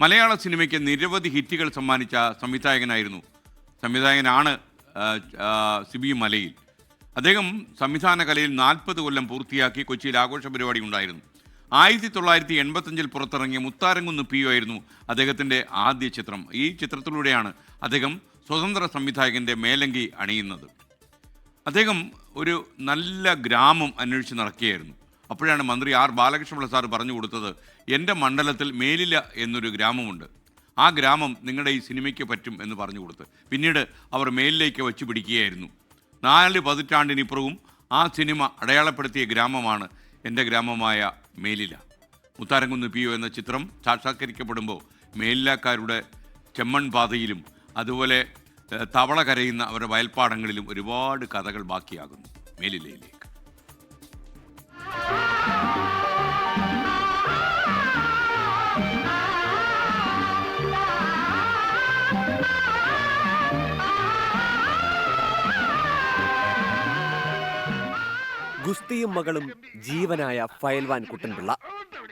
മലയാള സിനിമയ്ക്ക് നിരവധി ഹിറ്റുകൾ സമ്മാനിച്ച സംവിധായകനായിരുന്നു. സംവിധായകനാണ് സിബി മലയിൽ. അദ്ദേഹം സംവിധാന കലയിൽ നാൽപ്പത് കൊല്ലം പൂർത്തിയാക്കി കൊച്ചിയിൽ ആഘോഷ പരിപാടി ഉണ്ടായിരുന്നു. ആയിരത്തി തൊള്ളായിരത്തി എൺപത്തഞ്ചിൽ പുറത്തിറങ്ങിയ മുത്താരങ്കുന്ന് പി ആയിരുന്നു അദ്ദേഹത്തിന്റെ ആദ്യ ചിത്രം. ഈ ചിത്രത്തിലൂടെയാണ് അദ്ദേഹം സ്വതന്ത്ര സംവിധായകന്റെ മേലങ്കി അണിയുന്നത്. അദ്ദേഹം ഒരു നല്ല ഗ്രാമം അന്വേഷിച്ച് നടക്കുകയായിരുന്നു. അപ്പോഴാണ് മന്ത്രി ആർ ബാലകൃഷ്ണപിള്ള സാർ പറഞ്ഞു കൊടുത്തത് എന്റെ മണ്ഡലത്തിൽ മേലില എന്നൊരു ഗ്രാമമുണ്ട്. ആ ഗ്രാമം നിങ്ങളുടെ ഈ സിനിമയ്ക്ക് പറ്റും എന്ന് പറഞ്ഞു കൊടുത്ത്. പിന്നീട് അവർ മേലിലേക്ക് വെച്ച് പിടിക്കുകയായിരുന്നു. നാല് പതിറ്റാണ്ടിനിപ്പുറവും ആ സിനിമ അടയാളപ്പെടുത്തിയ ഗ്രാമമാണ് എന്റെ ഗ്രാമമായ മേലില. മുത്താരംകുന്ന് പി എന്ന ചിത്രം സാക്ഷാത്കരിക്കപ്പെടുമ്പോൾ മേലിലക്കാരുടെ ചെമ്മൺ പാതയിലും അതുപോലെ തവള കരയുന്ന അവരുടെ വയൽപ്പാടങ്ങളിലും ഒരുപാട് കഥകൾ ബാക്കിയാകുന്നു മേലിലയിലേക്ക് ഗുസ്തിയും മകളും ജീവനായ ഫയൽവാൻ കുട്ടൻപിള്ള.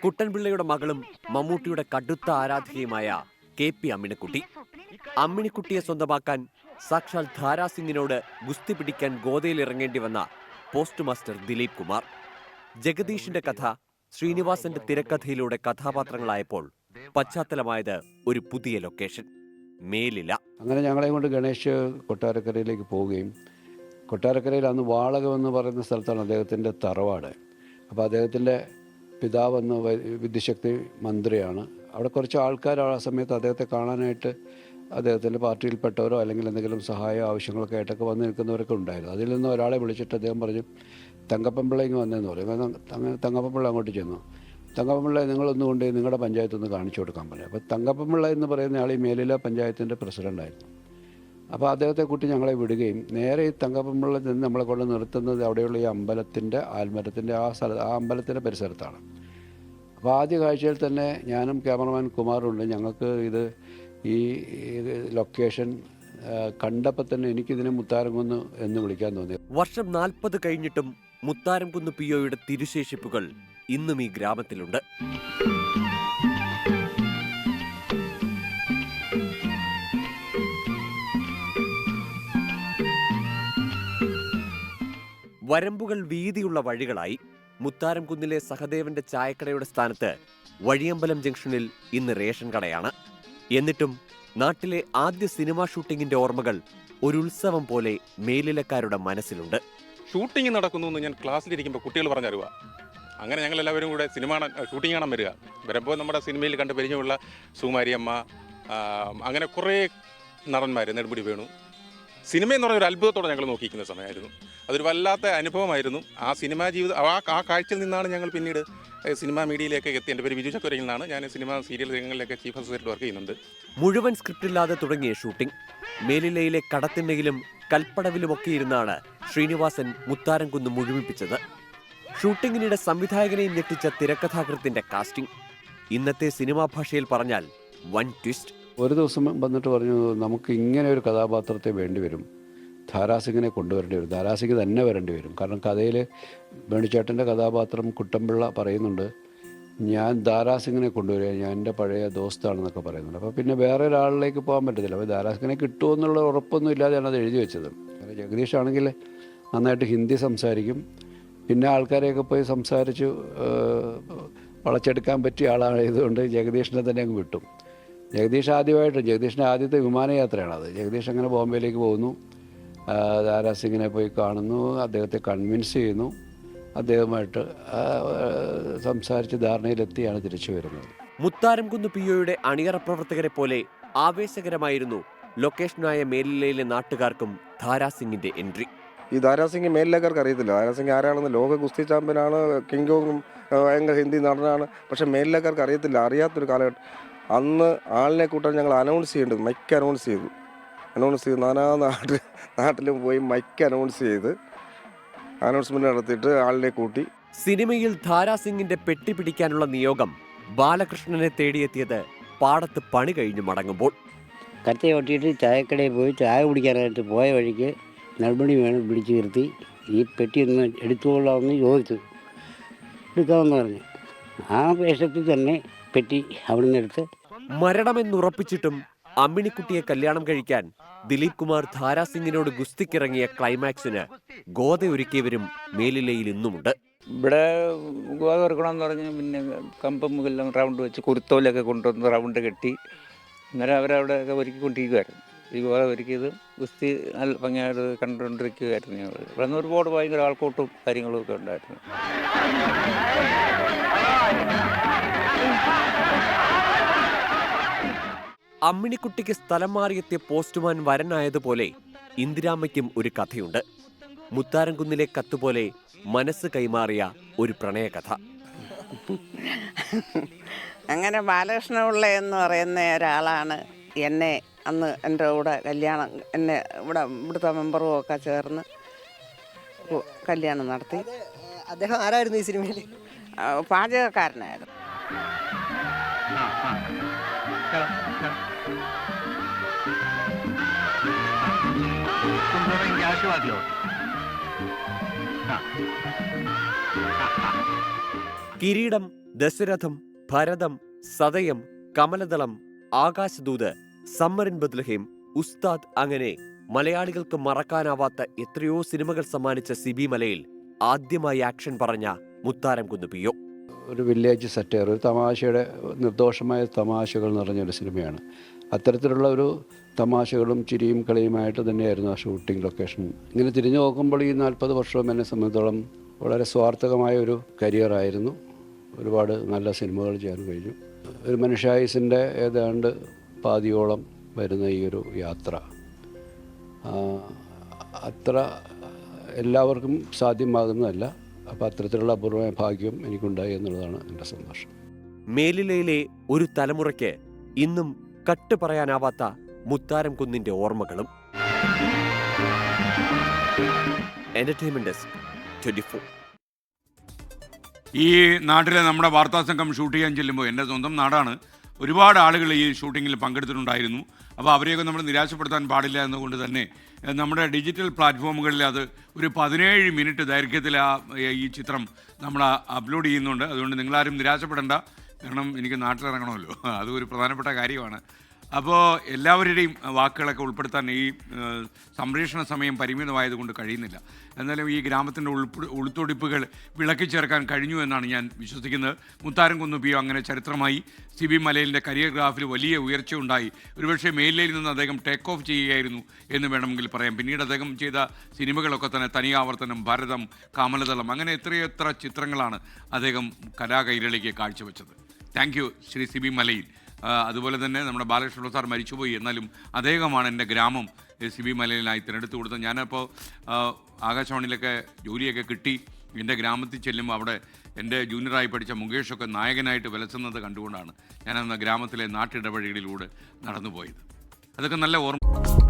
കുട്ടൻപിള്ളയുടെ മകളും മമ്മൂട്ടിയുടെ കടുത്ത ആരാധികയുമായ കെ പി അമ്മിണിക്കുട്ടി. അമ്മിണിക്കുട്ടിയെ സ്വന്തമാക്കാൻ സാക്ഷാൽ ധാരാസിംഗിനോട് ഗുസ്തി പിടിക്കാൻ ഗോതയിൽ ഇറങ്ങേണ്ടി വന്ന പോസ്റ്റ് മാസ്റ്റർ ദിലീപ് കുമാർ. ജഗദീഷിന്റെ കഥ ശ്രീനിവാസന്റെ തിരക്കഥയിലൂടെ കഥാപാത്രങ്ങളായപ്പോൾ പശ്ചാത്തലമായത് ഒരു പുതിയ ലൊക്കേഷൻ. മേലില. അങ്ങനെ ഞങ്ങളെ കൊണ്ട് ഗണേഷ് കൊട്ടാരക്കരയിലേക്ക് പോവുകയും കൊട്ടാരക്കരയിൽ അന്ന് വാളകം എന്ന് പറയുന്ന സ്ഥലത്താണ് അദ്ദേഹത്തിന്റെ തറവാട്. അപ്പോൾ അദ്ദേഹത്തിന്റെ പിതാവെന്ന് വിദ്യുശക്തി മന്ത്രിയാണ്. അവിടെ കുറച്ച് ആൾക്കാർ ആ സമയത്ത് അദ്ദേഹത്തെ കാണാനായിട്ട് അദ്ദേഹത്തിന്റെ പാർട്ടിയിൽപ്പെട്ടവരോ അല്ലെങ്കിൽ എന്തെങ്കിലും സഹായമോ ആവശ്യങ്ങളൊക്കെ ആയിട്ടൊക്കെ വന്ന് നിൽക്കുന്നവരൊക്കെ ഉണ്ടായിരുന്നു. അതിൽ നിന്ന് ഒരാളെ വിളിച്ചിട്ട് അദ്ദേഹം പറഞ്ഞു തങ്കപ്പൻപിള്ള ഇങ്ങ് വന്നതെന്ന് പറയും. അങ്ങനെ തങ്കപ്പൻപിള്ള അങ്ങോട്ട് ചെന്നു. തങ്കപ്പൻപിള്ള നിങ്ങളൊന്നും കൊണ്ട് നിങ്ങളുടെ പഞ്ചായത്ത് ഒന്ന് കാണിച്ചു കൊടുക്കാൻ പറഞ്ഞു അപ്പോൾ തങ്കപ്പൻപിള്ള എന്ന് പറയുന്ന ആൾ ഈ മേലില പഞ്ചായത്തിന്റെ പ്രസിഡന്റായിരുന്നു അപ്പോൾ അദ്ദേഹത്തെ കൂട്ടി ഞങ്ങളെ വിടുകയും നേരെ ഈ തങ്കപ്പമ്പിളിൽ നിന്ന് നമ്മളെ കൊണ്ട് നിർത്തുന്നത് അവിടെയുള്ള ഈ അമ്പലത്തിന്റെ ആൽമരത്തിന്റെ ആ സ്ഥല ആ അമ്പലത്തിന്റെ പരിസരത്താണ്. അപ്പോൾ ആദ്യ കാഴ്ചയിൽ തന്നെ ഞാനും ക്യാമറമാൻ കുമാറുണ്ട്. ഞങ്ങൾക്ക് ഇത് ഈ ലൊക്കേഷൻ കണ്ടപ്പോൾ തന്നെ എനിക്കിതിനെ മുത്താരംകുന്ന് എന്ന് വിളിക്കാൻ തോന്നി. വർഷം നാൽപ്പത് കഴിഞ്ഞിട്ടും മുത്താരംകുന്ന് പിഒയുടെ തിരുശേഷിപ്പുകൾ ഇന്നും ഈ ഗ്രാമത്തിലുണ്ട്. വരമ്പുകൾ വീതിയുള്ള വഴികളായി മുത്താരംകുന്നിലെ സഹദേവന്റെ ചായക്കടയുടെ സ്ഥാനത്ത് വഴിയമ്പലം ജംഗ്ഷനിൽ ഇന്ന് റേഷൻ കടയാണ്. എന്നിട്ടും നാട്ടിലെ ആദ്യ സിനിമാ ഷൂട്ടിങ്ങിന്റെ ഓർമ്മകൾ ഒരു ഉത്സവം പോലെ മേലിലക്കാരുടെ മനസ്സിലുണ്ട്. ഷൂട്ടിംഗ് നടക്കുന്നു എന്ന് ഞാൻ ക്ലാസ്സിലിരിക്കുമ്പോൾ കുട്ടികൾ പറഞ്ഞറിയുക അങ്ങനെ ഞങ്ങൾ എല്ലാവരും കൂടെ സിനിമ ഷൂട്ടിംഗ് കാണാൻ വരിക. വരുമ്പോൾ നമ്മുടെ സിനിമയിൽ കണ്ട് പരിചയമുള്ള സുകുമാരിയമ്മ അമ്മ അങ്ങനെ കുറേ നടന്മാർ നെടുമുടി വേണു സിനിമ എന്ന് പറഞ്ഞ ഒരു അത്ഭുതത്തോടെ ഞങ്ങൾ നോക്കിയിരിക്കുന്ന സമയമായിരുന്നു. അതൊരു വല്ലാത്ത അനുഭവമായിരുന്നു. ആ സിനിമാ ജീവിതം ആ ആ കാഴ്ചയിൽ നിന്നാണ് ഞങ്ങൾ പിന്നീട് സിനിമാ മീഡിയയിലേക്ക് എത്തി. എന്റെ പേര് വിജു ചക്കുരയിൽ നിന്നാണ്. ഞാൻ സിനിമ സീരിയൽ രംഗങ്ങളിലൊക്കെ ചീഫ് അസിസ്റ്റന്റ് വർക്ക് ചെയ്യുന്നുണ്ട്. മുഴുവൻ സ്ക്രിപ്റ്റ് ഇല്ലാതെ തുടങ്ങിയ ഷൂട്ടിംഗ് മേലിലയിലെ കടത്തിണ്ണയിലും കൽപ്പടവിലുമൊക്കെ ഇരുന്നാണ് ശ്രീനിവാസൻ മുത്താരംകുന്ന് മുഴുമിപ്പിച്ചത്. ഷൂട്ടിങ്ങിനിടെ സംവിധായകനെയും ഞെട്ടിച്ച തിരക്കഥാകൃത്തിന്റെ കാസ്റ്റിംഗ്. ഇന്നത്തെ സിനിമാ ഭാഷയിൽ പറഞ്ഞാൽ വൺ ട്വിസ്റ്റ്. ഒരു ദിവസം വന്നിട്ട് പറഞ്ഞു നമുക്ക് ഇങ്ങനെ ഒരു കഥാപാത്രത്തെ വേണ്ടി വരും. ധാരാസിംഗിനെ കൊണ്ടുവരേണ്ടി വരും. ധാരാസിംഗ് തന്നെ വരേണ്ടി വരും. കാരണം കഥയിൽ വേണിച്ചേട്ടന്റെ കഥാപാത്രം കുട്ടമ്പിള്ള പറയുന്നുണ്ട് ഞാൻ ധാരാസിംഗിനെ കൊണ്ടുവരിക ഞാൻ എന്റെ പഴയ ദോസ്താണെന്നൊക്കെ പറയുന്നുണ്ട്. അപ്പോൾ പിന്നെ വേറെ ഒരാളിലേക്ക് പോകാൻ പറ്റത്തില്ല. അപ്പോൾ ധാരാസിംഗിനെ കിട്ടുമെന്നുള്ള ഉറപ്പൊന്നും ഇല്ലാതെയാണ് അത് എഴുതി വെച്ചത്. ജഗദീഷ് ആണെങ്കിൽ നന്നായിട്ട് ഹിന്ദി സംസാരിക്കും. പിന്നെ ആൾക്കാരെയൊക്കെ പോയി സംസാരിച്ച് വളച്ചെടുക്കാൻ പറ്റിയ ആളായതുകൊണ്ട് ജഗദീഷിനെ തന്നെ അങ്ങ് വിട്ടു. ജഗദീഷ് ആദ്യമായിട്ട് ജഗദീഷിന്റെ ആദ്യത്തെ വിമാനയാത്രയാണ് അത് ജഗദീഷ് അങ്ങനെ ബോംബെയിലേക്ക് പോകുന്നു. ആ, ദാരാ സിംഗിനെ പോയി കാണുന്നു. അദ്ദേഹത്തെ കൺവിൻസ് ചെയ്യുന്നു. അദ്ദേഹമായിട്ട് സംസാരിച്ച് ധാരണയിലെത്തിയാണ് തിരിച്ചു വരുന്നത്. മുത്താരംകുന്ന് ഒയുടെ അണിയറ പ്രവർത്തകരെ പോലെ ആവേശകരമായിരുന്നു ലൊക്കേഷനായ മേലിലയിലെ നാട്ടുകാർക്കും ധാരാസിംഗിന്റെ എൻട്രി. ഈ ധാരാസിംഗ് മേലിലേക്കാർക്ക് അറിയത്തില്ല. ധാരാസിംഗ് ആരാണെന്ന് ലോക ഗുസ്തി ചാമ്പ്യനാണ് കിങ് കോങ്ങും ഭയങ്കര ഹിന്ദി നടനാണ്. പക്ഷെ മേലിലേക്കാർക്ക് അറിയത്തില്ല. അറിയാത്തൊരു കാലഘട്ടം അന്ന് ആളിനെ കൂട്ടാൻ ഞങ്ങൾ അനൗൺസ് ചെയ്യേണ്ടത് മൈക്ക് അനൗൺസ് ചെയ്തു. അനൗൺസ് ചെയ്ത് നാനാ നാട്ടിൽ നാട്ടിലും പോയി മൈക്ക് അനൗൺസ് ചെയ്ത് അനൗൺസ്മെന്റ് നടത്തിയിട്ട് ആളിനെ കൂട്ടി. സിനിമയിൽ ധാരാസിംഗിന്റെ പെട്ടി പിടിക്കാനുള്ള നിയോഗം ബാലകൃഷ്ണനെ തേടിയെത്തിയത് പാടത്ത് പണി കഴിഞ്ഞു മടങ്ങുമ്പോൾ. കത്തി ഒട്ടിയിട്ട് ചായക്കടയിൽ പോയി ചായ കുടിക്കാനായിട്ട് പോയ വഴിക്ക് നെൽമണി വേണം പിടിച്ചു നിർത്തി. ഈ പെട്ടി ഒന്ന് എടുത്തുകൊള്ളാമെന്ന് ചോദിച്ചു. എടുക്കാമെന്ന് പറഞ്ഞു. ആ വേഷത്തിൽ തന്നെ പെട്ടി അവിടെ നിന്ന് എടുത്ത് മരണമെന്നുറപ്പിച്ചിട്ടും അമ്മിണിക്കുട്ടിയെ കല്യാണം കഴിക്കാൻ ദിലീപ് കുമാർ ധാരാസിംഗിനോട് ഗുസ്തിക്കിറങ്ങിയ ക്ലൈമാക്സിന് ഗോതയൊരുക്കിയവരും മേലിലയിൽ ഇന്നുമുണ്ട്. ഇവിടെ ഗോത ഇറക്കണമെന്ന് പറഞ്ഞ് പിന്നെ കമ്പം എല്ലാം റൗണ്ട് വെച്ച് കുരുത്തോലൊക്കെ കൊണ്ടുവന്ന് റൗണ്ട് കെട്ടി അന്നേരം അവരവിടെയൊക്കെ ഒരുക്കിക്കൊണ്ടിരിക്കുമായിരുന്നു ഈ ഗോത ഒരുക്കിയത് ഗുസ്തി നല്ല ഭംഗിയായിട്ട് കണ്ടുകൊണ്ടിരിക്കുകയായിരുന്നു ഞങ്ങൾ ഇവിടെ നിന്ന് ഒരുപാട് ഭയങ്കര ആൾക്കൂട്ടും കാര്യങ്ങളും ഒക്കെ ഉണ്ടായിരുന്നു. അമ്മിണിക്കുട്ടിക്ക് സ്ഥലം മാറിയെത്തിയ പോസ്റ്റ്മാൻ വരനായതുപോലെ ഇന്ദിരാമ്മയ്ക്കും ഒരു കഥയുണ്ട്. മുത്താരംകുന്നിലെ കത്തുപോലെ മനസ്സ് കൈമാറിയ ഒരു പ്രണയകഥ. അങ്ങനെ ബാലകൃഷ്ണപിള്ള എന്ന് പറയുന്ന ഒരാളാണ് എന്നെ അന്ന് എന്റെ കൂടെ കല്യാണം എന്നെ ഇവിടെ ഇവിടുത്തെ മെമ്പറും ഒക്കെ ചേർന്ന് കല്യാണം നടത്തി. അദ്ദേഹം ആരായിരുന്നു ഈ സിനിമയിൽ ആ, പാചകക്കാരനായിരുന്നു കിരീടം ദശരഥം ഭരതം സതയം കമലദളം ആകാശദൂത് സമ്മറിൻ ബദ്ലഹീം ഉസ്താദ് അങ്ങനെ മലയാളികൾക്ക് മറക്കാനാവാത്ത എത്രയോ സിനിമകൾ സമ്മാനിച്ച സിബി മലയിൽ ആദ്യമായി ആക്ഷൻ പറഞ്ഞ മുത്താരം കുന്നുപിയോ ഒരു വില്ലേജ് സറ്റയർ ഒരു തമാശയുടെ നിർദോഷമായ തമാശകൾ നിറഞ്ഞൊരു സിനിമയാണ്. അത്തരത്തിലുള്ള ഒരു തമാശകളും ചിരിയും കളിയുമായിട്ട് തന്നെയായിരുന്നു ആ ഷൂട്ടിംഗ് ലൊക്കേഷൻ. ഇങ്ങനെ തിരിഞ്ഞു നോക്കുമ്പോൾ ഈ നാൽപ്പത് വർഷവും എന്നെ സംബന്ധിച്ചോളം വളരെ സ്വാർത്ഥകമായ ഒരു കരിയറായിരുന്നു ഒരുപാട് നല്ല സിനിമകൾ ചെയ്യാൻ കഴിഞ്ഞു. ഒരു മനുഷ്യായുസിന്റെ ഏതാണ്ട് പാതിയോളം വരുന്ന ഈ ഒരു യാത്ര. അത്ര എല്ലാവർക്കും സാധ്യമാകുന്നതല്ല. അപ്പോൾ അത്തരത്തിലുള്ള അപൂർവമായ ഭാഗ്യം എനിക്കുണ്ടായി എന്നുള്ളതാണ് എന്റെ സന്തോഷം. മേലിലയിലെ ഒരു തലമുറയ്ക്ക് ഇന്നും കട്ട് പറയാനാവാത്ത മുത്താരം കുന്നിന്റെ ഓർമ്മകളും. എന്റർടൈൻമെന്റ് ഡെസ്ക് ട്വന്റി ഫോർ ഈ നാട്ടിലെ നമ്മുടെ വാർത്താ സംഘം ഷൂട്ട് ചെയ്യാൻ ചെല്ലുമ്പോൾ എന്റെ സ്വന്തം നാടാണ് ഒരുപാട് ആളുകൾ ഈ ഷൂട്ടിങ്ങിൽ പങ്കെടുത്തിട്ടുണ്ടായിരുന്നു. അപ്പോൾ അവരെയൊക്കെ നമ്മൾ നിരാശപ്പെടുത്താൻ പാടില്ല എന്നുകൊണ്ട് തന്നെ നമ്മുടെ ഡിജിറ്റൽ പ്ലാറ്റ്ഫോമുകളിൽ അത് ഒരു പതിനേഴ് മിനിറ്റ് ദൈർഘ്യത്തിൽ ആ ഈ ചിത്രം നമ്മൾ അപ്ലോഡ് ചെയ്യുന്നുണ്ട്. അതുകൊണ്ട് നിങ്ങളാരും നിരാശപ്പെടേണ്ട. കാരണം എനിക്ക് നാട്ടിലിറങ്ങണമല്ലോ. അത് ഒരു പ്രധാനപ്പെട്ട കാര്യമാണ്. അപ്പോൾ എല്ലാവരുടെയും വാക്കുകളൊക്കെ ഉൾപ്പെടുത്താൻ ഈ സംരക്ഷണ സമയം പരിമിതമായതുകൊണ്ട് കഴിയുന്നില്ല. എന്നാലും ഈ ഗ്രാമത്തിന്റെ ഉൾപ്പെടു ഉൾത്തൊടിപ്പുകൾ വിളക്കി ചേർക്കാൻ കഴിഞ്ഞു എന്നാണ് ഞാൻ വിശ്വസിക്കുന്നത്. മുത്താരം കുന്നുപിയോ അങ്ങനെ ചരിത്രമായി സി ബി മലയിലിന്റെ കരിയർ ഗ്രാഫിൽ വലിയ ഉയർച്ചയുണ്ടായി ഒരുപക്ഷെ മേലിൽ നിന്ന് അദ്ദേഹം ടേക്ക് ഓഫ് ചെയ്യുകയായിരുന്നു എന്ന് വേണമെങ്കിൽ പറയാം. പിന്നീട് അദ്ദേഹം ചെയ്ത സിനിമകളൊക്കെ തന്നെ തനിയാവർത്തനം ഭരതം കാമലതളം അങ്ങനെ എത്രയെത്ര ചിത്രങ്ങളാണ് അദ്ദേഹം കലാകൈരളിക്ക് കാഴ്ചവെച്ചത്. Thank you Shri C B Malayil. അതുപോലെ തന്നെ നമ്മുടെ ബാലകൃഷ്ണ സാർ മരിച്ചുപോയി. എന്നാലും അദ്ദേഹമാണ് എന്റെ ഗ്രാമം. സി ബി മലയിലായി തിരഞ്ഞെടുത്ത് കൊടുത്തത്. ഞാനപ്പോൾ ആകാശവാണിയിലൊക്കെ ജോലിയൊക്കെ കിട്ടി. എന്റെ ഗ്രാമത്തിൽ ചെല്ലുമ്പോൾ അവിടെ എന്റെ ജൂനിയറായി പഠിച്ച മുകേഷൊക്കെ നായകനായിട്ട് വിലസുന്നത് കണ്ടുകൊണ്ടാണ് ഞാനന്ന് ഗ്രാമത്തിലെ നാട്ടിടപഴകികളിലൂടെ നടന്നുപോയത്. അതൊക്കെ നല്ല ഓർമ്മ